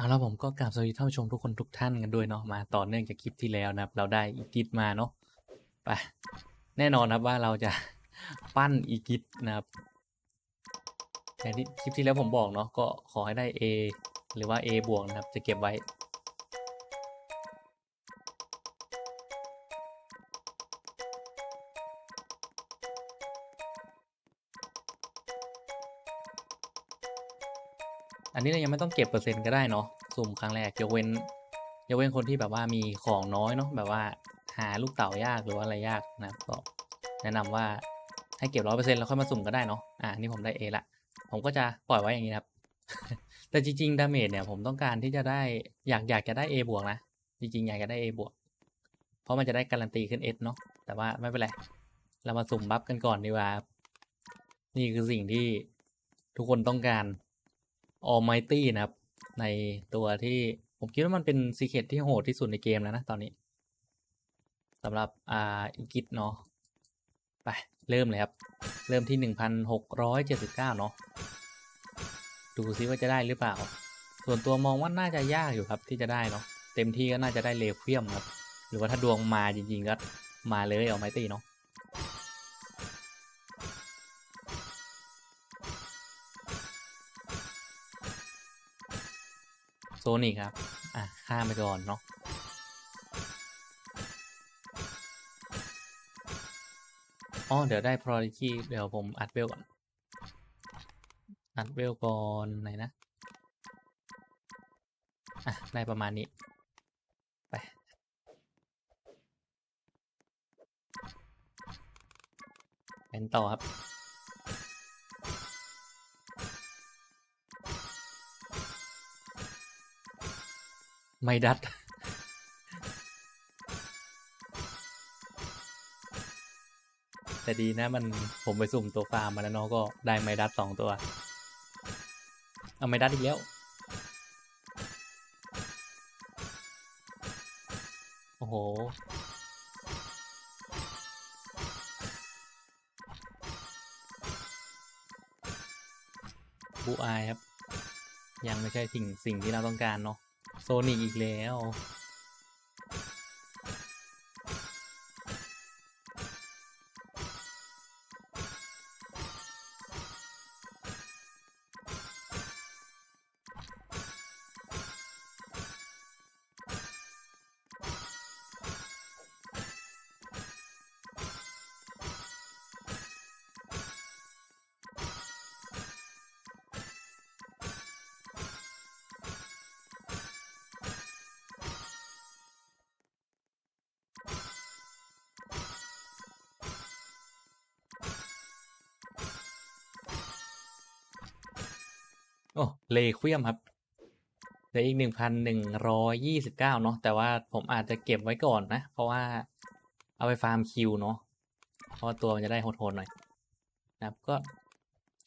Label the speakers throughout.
Speaker 1: เอาแล้วผมก็กราบสวัสดีท่านผู้ชมทุกคนทุกท่านกันด้วยเนาะมาต่อเนื่องจากคลิปที่แล้วนะครับ เราได้อีกิทมาเนาะไปแน่นอนครับว่าเราจะปั้นอีกิทนะครับแต่ที่คลิปที่แล้วผมบอกเนาะก็ขอให้ได้ A หรือว่า A บวกนะครับ จะเก็บไว้ นนี้เรายังไม่ต้องเก็บเปอร์เซ็นต์ก็ได้เนาะสุ่มครั้งแรกยกเว้นยกเว้นคนที่แบบว่ามีของน้อยเนาะแบบว่าหาลูกเต๋ายากหรือว่าอะไรยากนะก็แนะนำว่าให้เก็บร้อยเปอร์เซ็นต์แล้วค่อยมาสุ่มก็ได้เนาะอ่านี่ผมได้ A ละ ผมก็จะปล่อยไว้อย่างนี้ครับ แต่จริงๆดาเมจเนี่ยผมต้องการที่จะได้อยากอยากจะได้ A บวกนะ จริงๆ อยากจะได้ A บวกเพราะมันจะได้การันตีขึ้น S เนาะแต่ว่าไม่เป็นไรเรามาสุ่มบัฟกันก่อนดีกว่านี่คือสิ่งที่ทุกคนต้องการ Almighty นะครับ ในตัวที่ผมคิดว่ามันเป็นซีเค t ที่โหดที่สุดในเกมแล้วนะตอนนี้สำหรับอ่าอีกิทเนาะไป เริ่มเลยครับ เริ่มที่หนึ่งพันหกร้อยเจ็ดสิบเก้าเนาะดูซิว่าจะได้หรือเปล่า ส่วนตัวมองว่าน่าจะยากอยู่ครับที่จะได้เนาะเต็มที่ก็น่าจะได้เลเฟียมครับ หรือว่าถ้าดวงมาจริงๆก็มาเลยเอาไมตี้เนาะ โซนิกครับ อะ ข้ามไปก่อนเนาะอ๋อ เดี๋ยวได้ Prodigy เดี๋ยวผมอัดเวลก่อน อัดเวลก่อนไหนนะ อะ ได้ประมาณนี้ ไป เป็นต่อครับ ไม่ดัด แต่ดีนะมันผมไปสุ่มตัวฟาร์มมาแล้วเนาะก็ได้ไมดัดสองตัว เอาไมดัดอีกแล้ว โอ้โหบูอายครับ ยังไม่ใช่สิ่งสิ่งที่เราต้องการเนาะ โซนิกอีกแล้ว โอ้เลควียมครับเหลืออีกหนึ่งพันหนึ่งร้อยยี่สิบเก้าเนาะแต่ว่าผมอาจจะเก็บไว้ก่อนนะ เพราะว่าเอาไปฟาร์มคิวเนาะเพราะตัวมันจะได้โหดๆหน่อยนะครับก็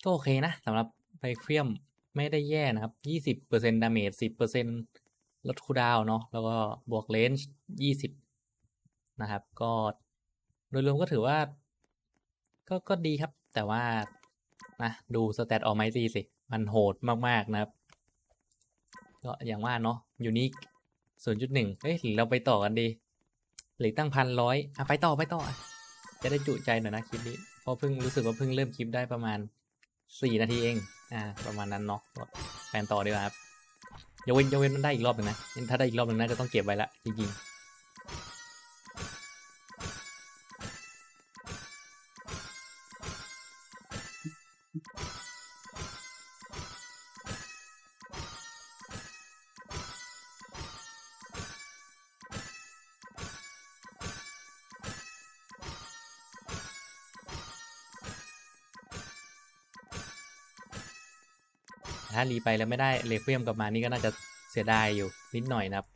Speaker 1: ก็โอเคนะสำหรับเลควียมไม่ได้แย่นะครับยี่สิบเปอร์เซ็นต์ดาเมจสิบเปอร์เซ็นต์ลดคูดาวเนาะแล้วก็บวกเลนจ์ยี่สิบนะครับ ก็โดยรวมก็ถือว่า ก็ก็ดีครับ แต่ว่านะดูสเตตออ m ไมตีสิ มันโหดมากๆนะครับ ก็อย่างว่าเนาะยูนิคศูนย์จุดหนึ่งเอ้ยเราไปต่อกันดีหรือตั้งพันร้อยอะไปต่อไปต่อ จะได้จุใจหน่อยนะคลิปนี้เพราะเพิ่งรู้สึกว่าเพิ่งเริ่มคลิปได้ประมาณสี่นาทีเอง อ่า ประมาณนั้นเนาะแฟนต่อดีกว่าครับยกเว้นยกเว้นมันได้อีกรอบหนึ่งนะถ้าได้อีกรอบหนึ่งน่าจะต้องเก็บไว้ละจริงๆ ถ้ารีไปแล้วไม่ได้เลเฟียมกลับมานี่ก็น่าจะเสียดายอยู่นิดหน่อยนะครับ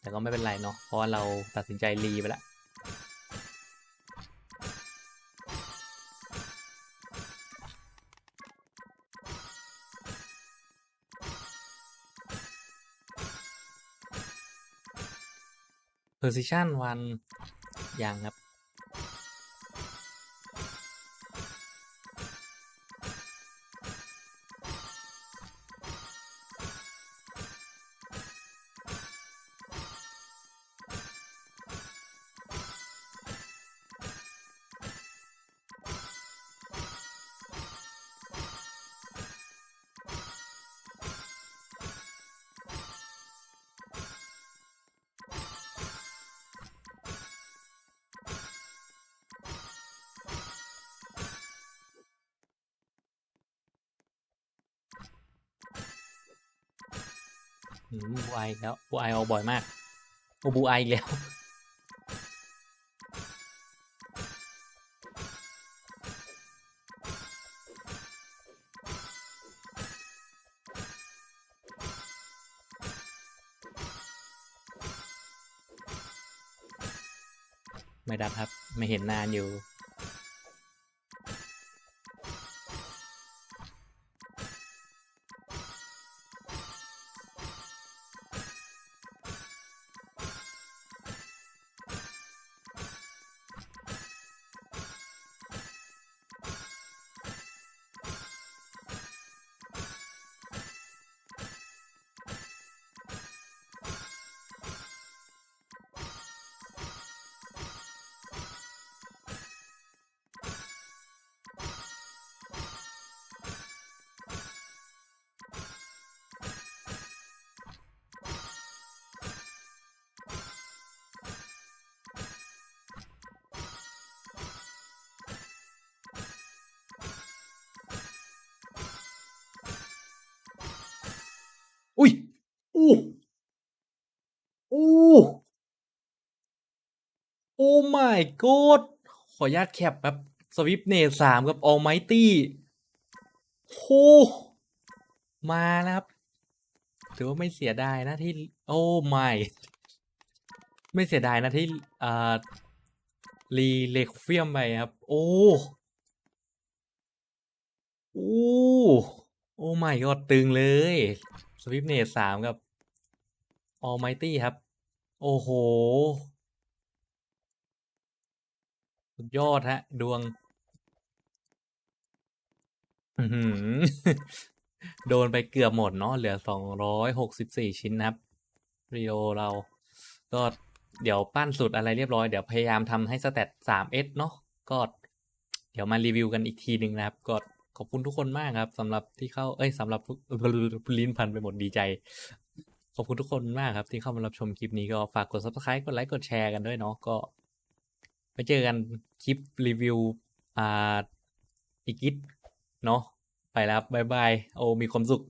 Speaker 1: แต่ก็ไม่เป็นไรเนาะเพราะเราตัดสินใจรีไปและ Precision วันยังครับ บูไอแล้วบูไอเอาบ่อยมากโอบูไอแล้ว ไม่ดับครับ ไม่เห็นนานอยู่ อู้อู้โอ้ my god ขออนุญาตแคปแบบสวิปเนตสามกับ Almighty โหมาแล้วครับถือว่าไม่เสียดายนะที่ โอ้ my ไม่เสียดายนะที่อ่ารีเลคเฟียมไปครับ โอ้โอ้โอ้ my god ตึงเลย สวิปเนตสามกับ Almighty ครับ โอ้โห สุดยอดฮะ ดวงโดนไปเกือบหมดเนาะเหลือสองร้อยหกสิบสี่ชิ้นนะครับรีโอเรา ก็เดี๋ยวปั้นสุดอะไรเรียบร้อย เดี๋ยวพยายามทำให้สเตตสามเอสเนาะก็ เดี๋ยวมารีวิวกันอีกทีหนึ่งนะครับ ก็ขอบคุณทุกคนมากครับสำหรับที่เข้าเอ้ยสำหรับทุกลิ้นพันไปหมดดีใจ ขอบคุณทุกคนมากครับที่เข้ามารับชมคลิปนี้ก็ฝากกด subscribe กดไลค์กดแชร์กันด้วยเนาะก็ไปเจอกันคลิปรีวิวอ่าอีกิดเนาะไปแล้วครับบ๊ายบายโอ้มีความสุข